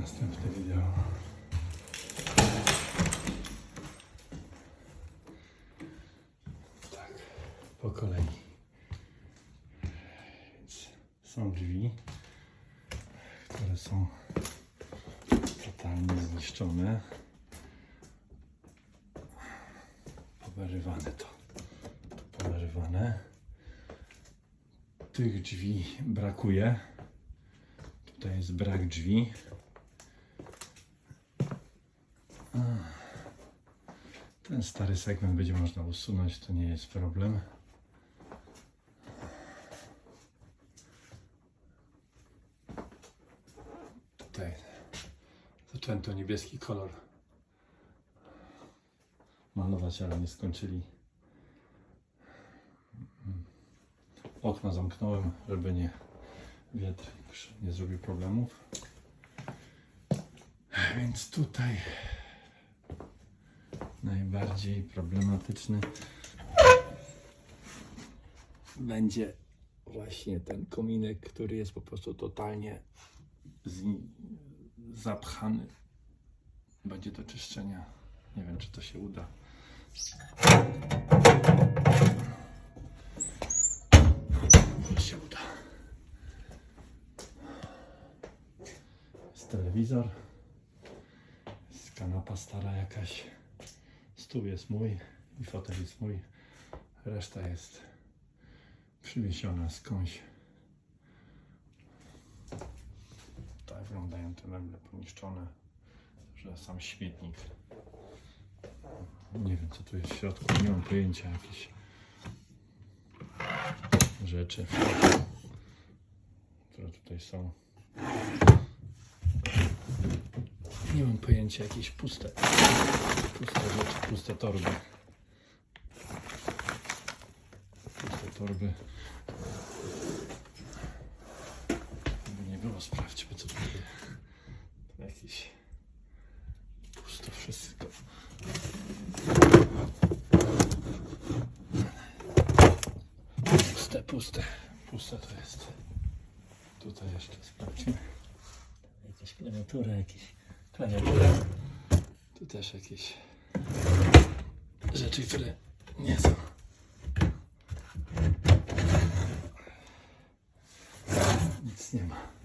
następne wideo. Tak, po kolei. Więc są drzwi, które są totalnie zniszczone. Powyrywane to. Powyrywane. Tych drzwi brakuje. Tutaj jest brak drzwi. Ten stary segment będzie można usunąć, to nie jest problem. Tutaj zaczęto niebieski kolor malować, ale nie skończyli. Okna zamknąłem, żeby nie wiatr nie zrobił problemów. Więc tutaj najbardziej problematyczny będzie właśnie ten kominek, który jest po prostu totalnie zapchany. Będzie do czyszczenia. Nie wiem, czy to się uda. Może się uda. Jest telewizor. Jest kanapa stara jakaś. Stół jest mój i fotel jest mój. Reszta jest przywieziona skądś. Tak wyglądają te meble poniszczone, że sam śmietnik. Nie wiem co tu jest w środku, nie mam pojęcia jakieś rzeczy, które tutaj są. Nie mam pojęcia, jakieś puste, puste rzeczy, puste torby. Puste torby. Nie było, sprawdźmy co tutaj Tu jakieś pusto wszystko. Puste, puste. Puste to jest. Tutaj jeszcze sprawdźmy. Jakieś klawiatury, jakieś klejeczkę. Tu też jakieś rzeczy, które nie są. Nic nie ma.